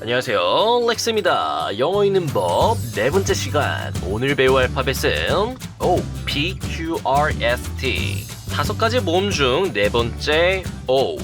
안녕하세요. 렉스입니다. 영어 읽는 법 네 번째 시간. 오늘 배울 알파벳은 O, P, Q, R, S, T. 다섯 가지 모음 중 네 번째 O.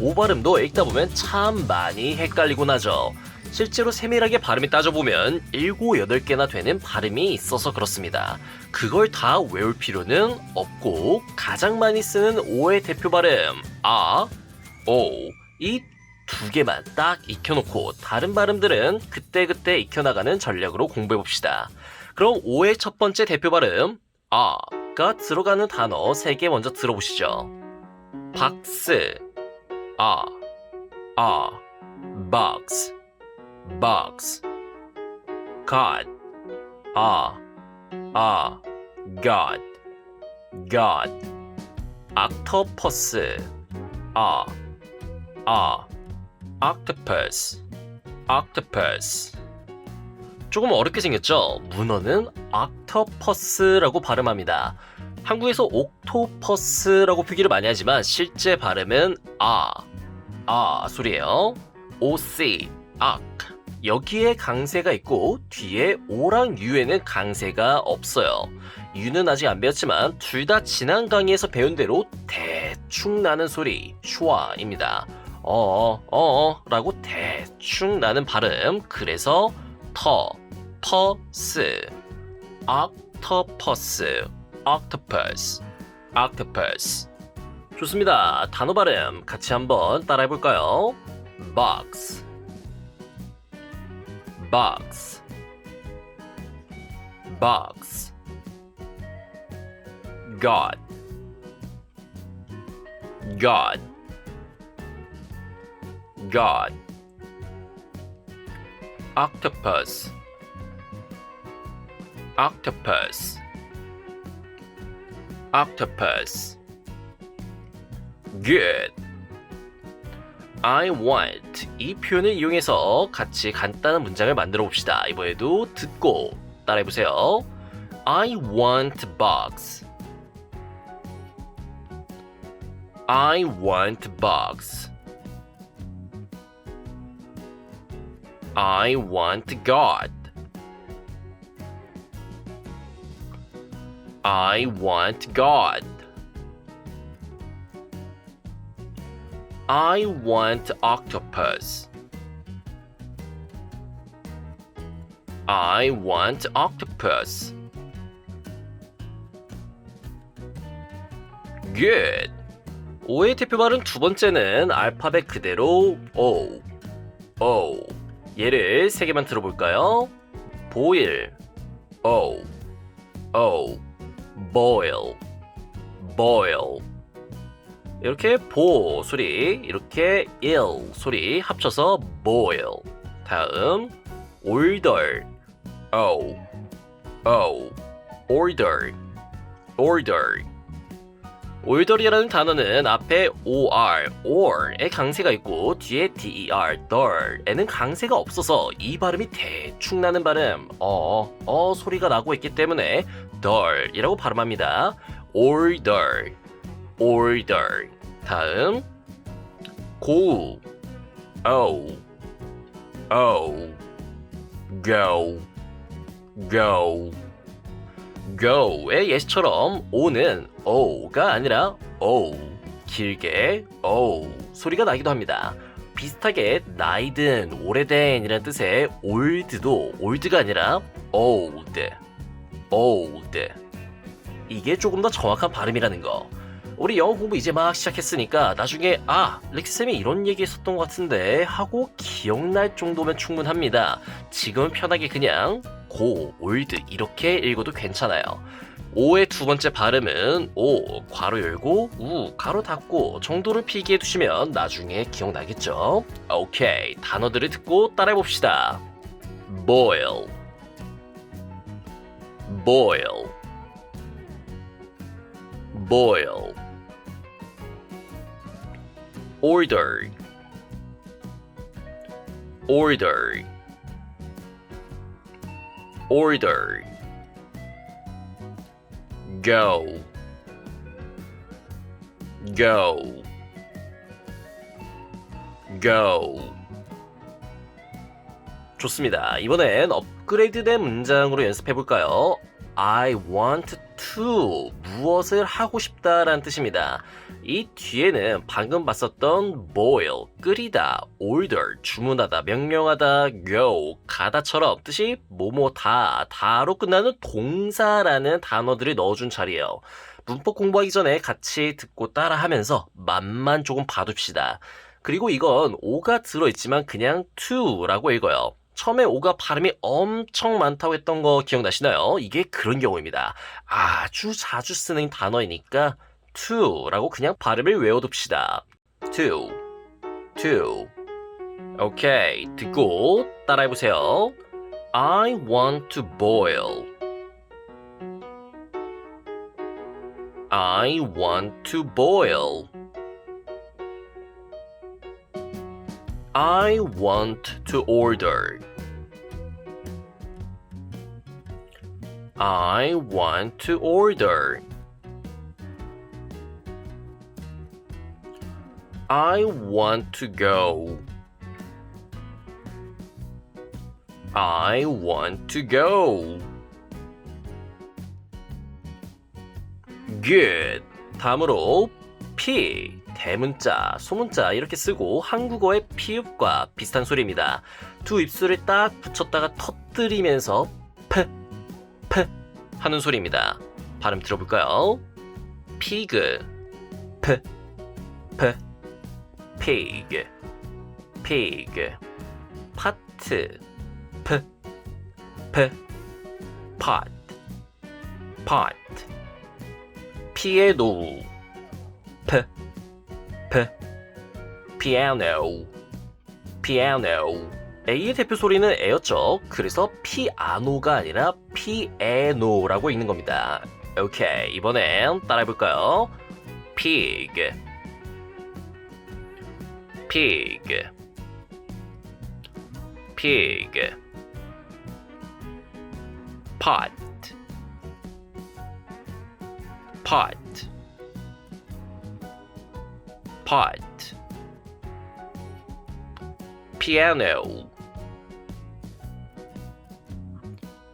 O 발음도 읽다 보면 참 많이 헷갈리곤 하죠. 실제로 세밀하게 발음이 따져보면 7, 8개나 되는 발음이 있어서 그렇습니다. 그걸 다 외울 필요는 없고 가장 많이 쓰는 O의 대표 발음 아, O. 이 두 개만 딱 익혀놓고 다른 발음들은 그때그때 익혀나가는 전략으로 공부해봅시다. 그럼 5의 첫 번째 대표 발음 아가 들어가는 단어 3개 먼저 들어보시죠. 박스 아, 아, box, box, god, 아, 아, god, god, octopus, 아, 아, octopus, octopus. 조금 어렵게 생겼죠? 문어는 octopus라고 발음합니다. 한국에서 옥토퍼스라고 표기를 많이 하지만 실제 발음은 아, 아 소리예요. oc, ac. 여기에 강세가 있고 뒤에 오랑 유에는 강세가 없어요. 유는 아직 안 배웠지만 둘 다 지난 강의에서 배운 대로 대충 나는 소리 슈아입니다. 어어 어어 라고 대충 나는 발음. 그래서 터 퍼스 octopus octopus octopus 좋습니다. 단어 발음 같이 한번 따라해 볼까요? Box box box god god God Octopus Octopus Octopus Good I want 이 표현을 이용해서 같이 간단한 문장을 만들어 봅시다. 이번에도 듣고 따라해 보세요. I want box I want box I want God. I want God. I want octopus. I want octopus. Good. 오의 대표 발음 두 번째는 알파벳 그대로 O. O. 얘를 세 개만 들어볼까요? boil, o, o, boil, boil. 이렇게 보 소리, 이렇게 ill 소리 합쳐서 boil. 다음 order, o, o, order, order. 올덜이라는 단어는 앞에 or, or의 강세가 있고 뒤에 der, der에는 강세가 없어서 이 발음이 대충 나는 발음, 어, 어 소리가 나고 있기 때문에 der이라고 발음합니다. order, order. 다음 go, o, o, go, go. Go의 예시처럼 o는 o가 아니라 o 길게 o 소리가 나기도 합니다. 비슷하게 나이든 오래된이라는 뜻의 old도 old가 아니라 old old 이게 조금 더 정확한 발음이라는 거. 우리 영어 공부 이제 막 시작했으니까 나중에 아 렉스쌤이 이런 얘기 했었던 것 같은데 하고 기억날 정도면 충분합니다. 지금은 편하게 그냥 고, 올드 이렇게 읽어도 괜찮아요. 오의 두 번째 발음은 오, 괄호 열고 우, 가로 닫고 정도를 필기해 두시면 나중에 기억나겠죠? 오케이, 단어들을 듣고 따라해 봅시다. boil, boil, boil, order, order. Order go go go 좋습니다. 이번엔 업그레이드된 문장으로 연습해 볼까요? I want to 무엇을 하고 싶다라는 뜻입니다. 이 뒤에는 방금 봤었던 boil 끓이다, order 주문하다, 명령하다, go 가다처럼 뜻이 뭐뭐 다, 다로 끝나는 동사라는 단어들을 넣어준 자리예요. 문법 공부하기 전에 같이 듣고 따라하면서 맛만 조금 봐둡시다. 그리고 이건 오가 들어있지만 그냥 to라고 읽어요. 처음에 오가 발음이 엄청 많다고 했던 거 기억나시나요? 이게 그런 경우입니다. 아주 자주 쓰는 단어이니까 to라고 그냥 발음을 외워둡시다. to, to. 오케이, 듣고 따라해보세요. I want to boil. I want to boil. I want to order. I want to order. I want to go. I want to go. Good. 다음으로 P 대문자, 소문자 이렇게 쓰고 한국어의 피읍과 비슷한 소리입니다. 두 입술을 딱 붙였다가 터뜨리면서 P, P 하는 소리입니다. 발음 들어볼까요? 피그, P, P, pig, pig, 파트, P, P, pot, pot, 피의 노우, P, P, piano, piano. A의 대표 소리는 에였죠. 그래서 피아노가 아니라 피에노라고 읽는 겁니다. 오케이, 이번엔 따라해볼까요? pig, pig, pig, pot, pot. pot. Piano.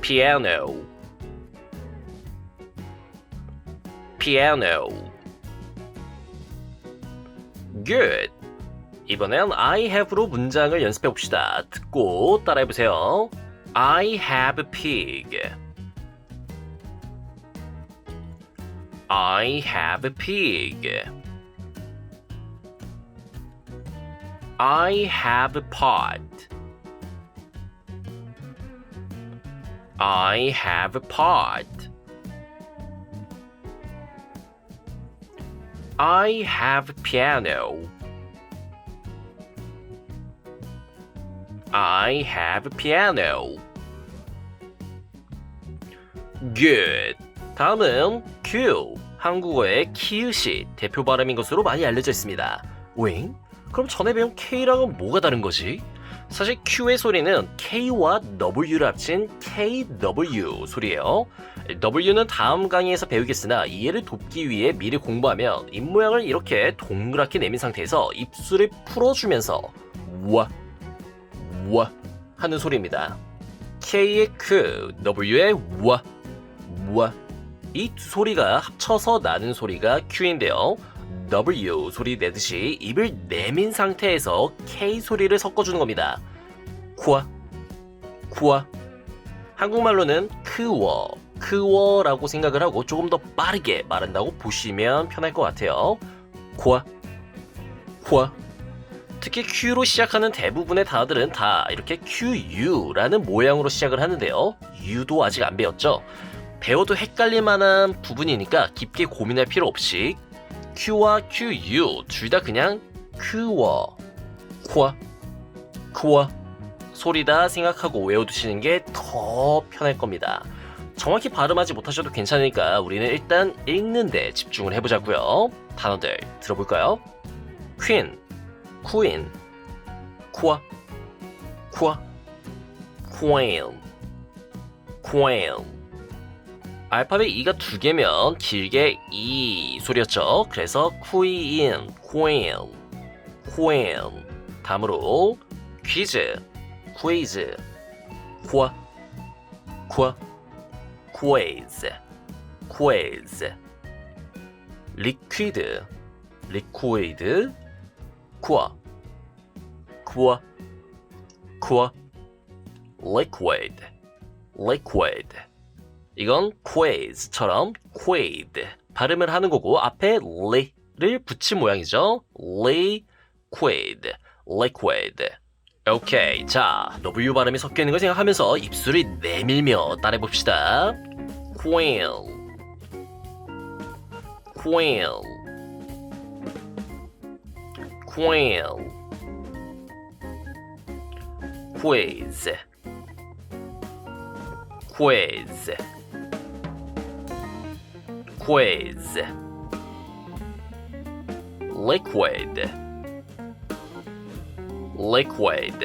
Piano. Piano. Good 이번엔 I have로 문장을 연습해 봅시다. 듣고 따라해 보세요. I have a pig. I have a pig. I have a pot. I have a pot. I have a piano. I have a piano. Good. 다음은 Q. 한국어의 키읔이 대표 발음인 것으로 많이 알려져 있습니다. 윙? 그럼 전에 배운 K랑은 뭐가 다른 거지? 사실 Q의 소리는 K와 W를 합친 KW 소리예요. W는 다음 강의에서 배우겠으나 이해를 돕기 위해 미리 공부하면 입 모양을 이렇게 동그랗게 내민 상태에서 입술을 풀어주면서 와, 와 하는 소리입니다. K의 크, W의 와, 와. 이 두 소리가 합쳐서 나는 소리가 Q인데요. W 소리 내듯이 입을 내민 상태에서 K 소리를 섞어주는 겁니다. 쿠아, 쿠아. 한국말로는 크워, 크워라고 생각을 하고 조금 더 빠르게 말한다고 보시면 편할 것 같아요. 쿠아, 쿠아. 특히 Q로 시작하는 대부분의 단어들은 다 이렇게 QU라는 모양으로 시작을 하는데요. U도 아직 안 배웠죠? 배워도 헷갈릴 만한 부분이니까 깊게 고민할 필요 없이 Q와 QU 둘 다 그냥 큐워, 쿠아, 쿠아 소리다 생각하고 외워두시는 게 더 편할 겁니다. 정확히 발음하지 못하셔도 괜찮으니까 우리는 일단 읽는데 집중을 해보자고요. 단어들 들어볼까요? 퀸, 쿠인, 쿠아, 쿠아, queen, queen. 알파벳 E가 두 개면 길게 E 소리였죠. 그래서 queen, queen, queen. 다음으로 퀴즈, quiz q q quiz quiz q q q liquid liquid 이건 quiz처럼 quid 발음을 하는 거고 앞에 li를 붙인 모양이죠. liquid, liquid. 오케이, 자 W 발음이 섞여 있는 걸 생각하면서 입술이 내밀며 따라해 봅시다. quail, quail, quail, quiz, quiz. quiz liquid liquid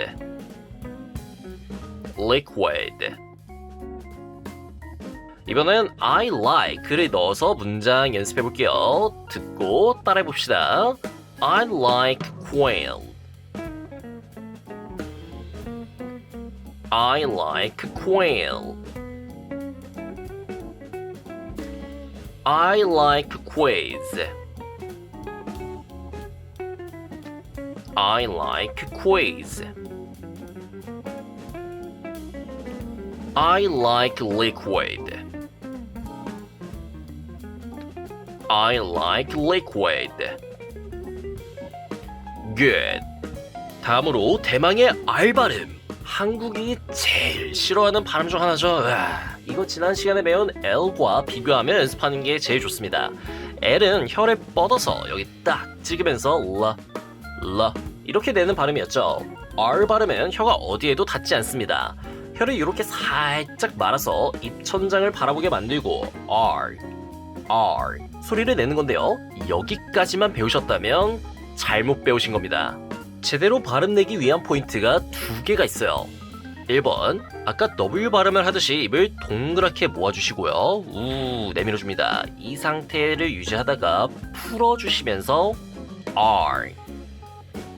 liquid 이번엔 I like를 넣어서 문장 연습해 볼게요. 듣고 따라해 봅시다. I like quail. I like quail. I like quiz. I like quiz. I like liquid. I like liquid. Good. 다음으로 대망의 발음. 한국이 제일 싫어하는 발음 중 하나죠. 으아, 이거 지난 시간에 배운 L과 비교하며 연습하는 게 제일 좋습니다. L은 혀를 뻗어서 여기 딱 찍으면서 라, 라 이렇게 내는 발음이었죠. R 발음은 혀가 어디에도 닿지 않습니다. 혀를 이렇게 살짝 말아서 입천장을 바라보게 만들고 R, R 소리를 내는 건데요. 여기까지만 배우셨다면 잘못 배우신 겁니다. 제대로 발음 내기 위한 포인트가 두 개가 있어요. 1번, 아까 W 발음을 하듯이 입을 동그랗게 모아주시고요. 우 내밀어줍니다. 이 상태를 유지하다가 풀어주시면서 R,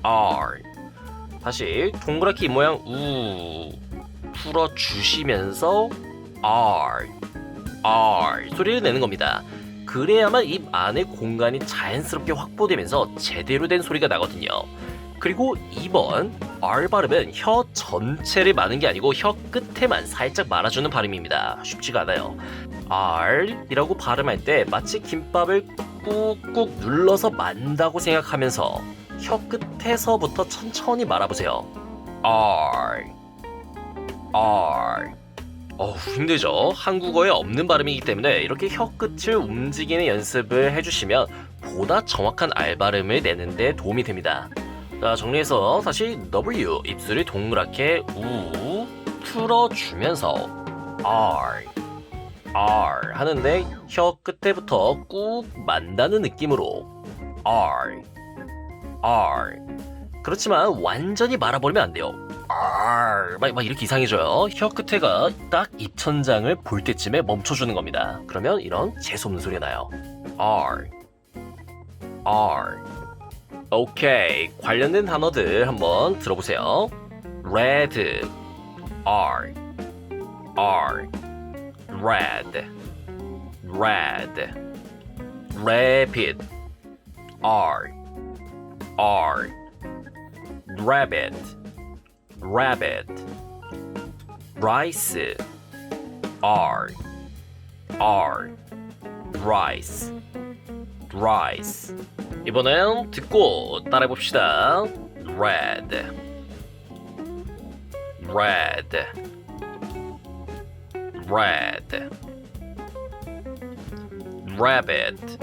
R. 다시 동그랗게 입 모양 우 풀어주시면서 R, R 소리를 내는 겁니다. 그래야만 입 안에 공간이 자연스럽게 확보되면서 제대로 된 소리가 나거든요. 그리고 2번 R 발음은 혀 전체를 마는 게 아니고 혀 끝에만 살짝 말아주는 발음입니다. 쉽지가 않아요. R이라고 발음할 때 마치 김밥을 꾹꾹 눌러서 만다고 생각하면서 혀 끝에서부터 천천히 말아보세요. R R 어우 힘들죠. 한국어에 없는 발음이기 때문에 이렇게 혀 끝을 움직이는 연습을 해주시면 보다 정확한 R 발음을 내는데 도움이 됩니다. 자 정리해서 다시 W 입술을 동그랗게 우 풀어주면서 R R 하는데 혀 끝에부터 꾹 만다는 느낌으로 R R 그렇지만 완전히 말아버리면 안 돼요. 막, 막 이렇게 이상해져요. 혀 끝에가 딱 입천장을 볼 때쯤에 멈춰주는 겁니다. 그러면 이런 재수없는 소리가 나요. R R 오케이 관련된 단어들 한번 들어보세요. Red R R Red Red Rabbit R R Rabbit Rabbit Rice R R Rice Rice 이번엔 듣고 따라해봅시다 Red Red Red Rabbit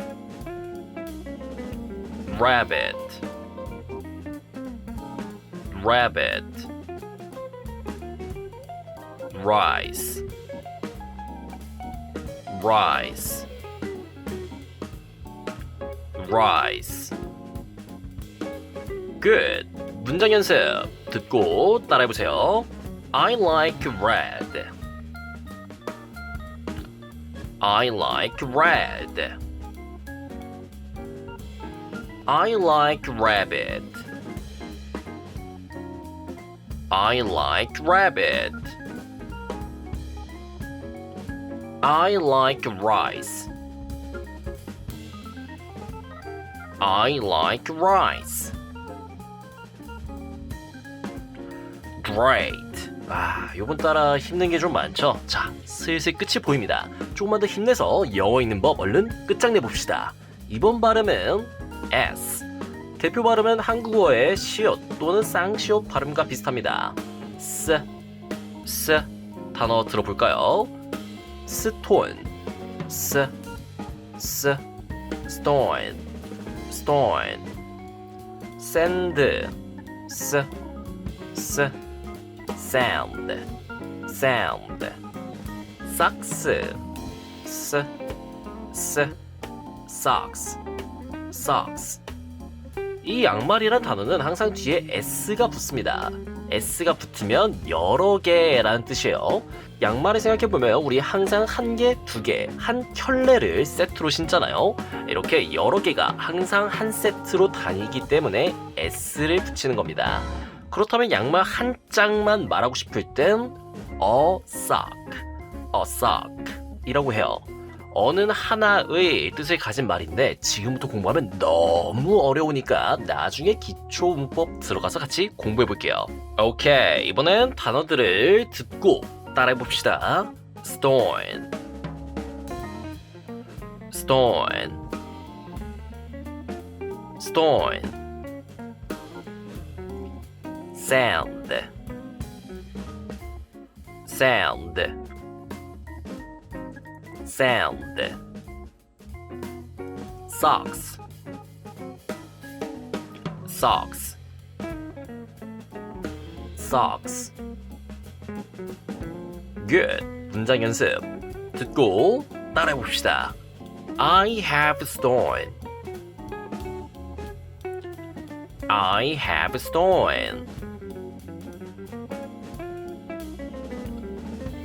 Rabbit Rabbit Rice Rice Rice Good 문장 연습 듣고 따라해보세요 I like red I like red I like rabbit I like rabbit. I like rice. I like rice. Great. 아, 요번 따라 힘든 게 좀 많죠? 자, 슬슬 끝이 보입니다. 조금만 더 힘내서 영어 있는 법 얼른 끝장내 봅시다. 이번 발음은 S. 대표 발음은 한국어의 시옷 또는 쌍시옷 발음과 비슷합니다. S, S 단어 들어볼까요? 스톤, S, S, stone, stone, sand, S, S, sound, sound, socks, S, S, socks, socks. 이 양말이란 단어는 항상 뒤에 s가 붙습니다. s가 붙으면 여러 개라는 뜻이에요. 양말을 생각해보면 우리 항상 한 개, 두 개, 한 켤레를 세트로 신잖아요. 이렇게 여러 개가 항상 한 세트로 다니기 때문에 s를 붙이는 겁니다. 그렇다면 양말 한 짝만 말하고 싶을 땐 a sock, a sock 이라고 해요. 어는 하나의 뜻을 가진 말인데 지금부터 공부하면 너무 어려우니까 나중에 기초 문법 들어가서 같이 공부해 볼게요. 오케이 이번엔 단어들을 듣고 따라해 봅시다. stone, stone, stone, sound, sound. sound socks socks socks good 문장 연습 듣고 따라해 봅시다 I have stone I have stone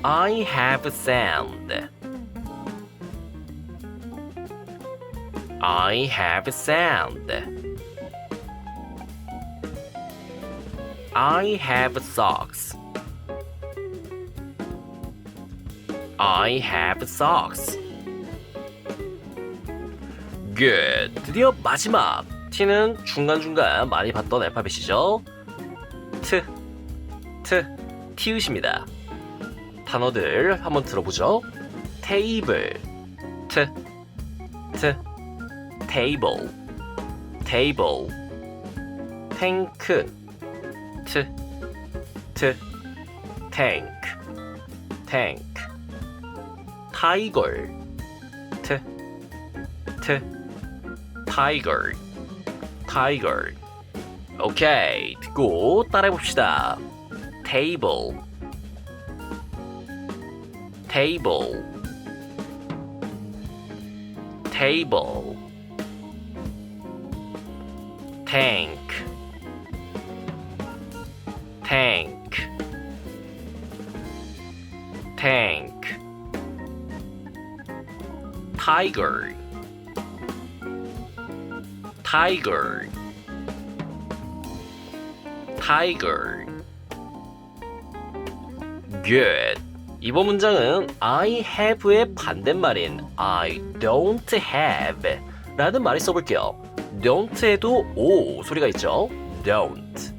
I have sand I have sand. I have socks. I have socks. Good. 드디어 마지막. T는 중간중간 많이 봤던 알파벳이죠. T, T, T읕입니다. 단어들 한번 들어보죠. 테이블, T, T, table, table, 탱크, t, t, tank, tank, tiger, t, t, tiger, tiger. 오케이, 듣고 따라해 봅시다. table, table, table. Tank tank tank tiger tiger tiger good 이번 문장은 I have의 반대말인 I don't have 라는 말을 써볼게요. don't에도 O 소리가 있죠. don't,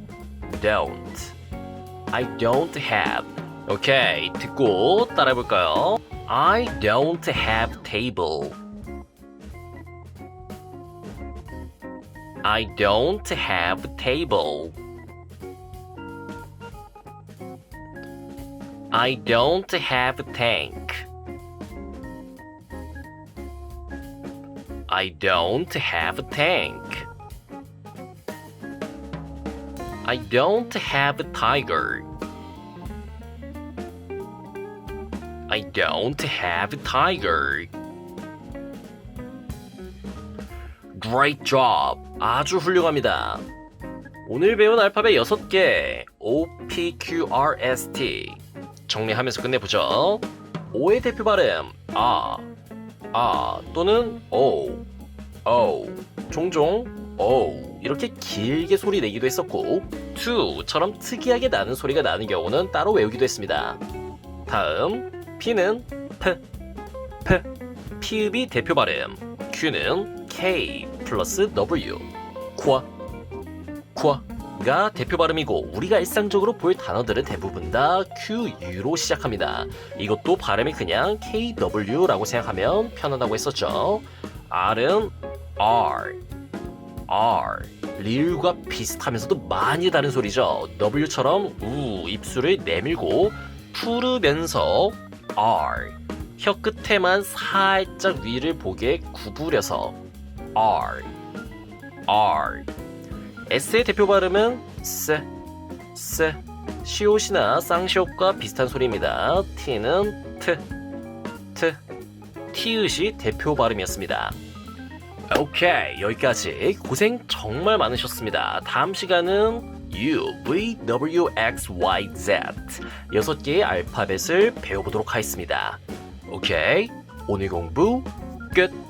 don't. I don't have. 오케이, 듣고 따라해볼까요? I don't have table. I don't have table. I don't have tank. I don't have a tank. I don't have a tiger. I don't have a tiger. Great job. 아주 훌륭합니다. 오늘 배운 알파벳 6개. O, P, Q, R, S, T. 정리하면서 끝내보죠. O의 대표 발음, 아, 아 또는 O, O. 종종 O 이렇게 길게 소리 내기도 했었고 to처럼 특이하게 나는 소리가 나는 경우는 따로 외우기도 했습니다. 다음 P는 P, P, 피읍이 대표 발음. Q는 K 플러스 W, 과, 과 가 대표 발음이고 우리가 일상적으로 볼 단어들은 대부분 다 QU로 시작합니다. 이것도 발음이 그냥 KW라고 생각하면 편하다고 했었죠. R은 R, R. 리을과 비슷하면서도 많이 다른 소리죠. W처럼 우 입술을 내밀고 풀으면서 R. 혀 끝에만 살짝 위를 보게 구부려서 R. R. S의 대표 발음은 S, S. 시옷이나 쌍시옷과 비슷한 소리입니다. T는 T, T. 티읕이 대표 발음이었습니다. 오케이 여기까지 고생 정말 많으셨습니다. 다음 시간은 U, V, W, X, Y, Z 여섯 개의 알파벳을 배워보도록 하겠습니다. 오케이 오늘 공부 끝.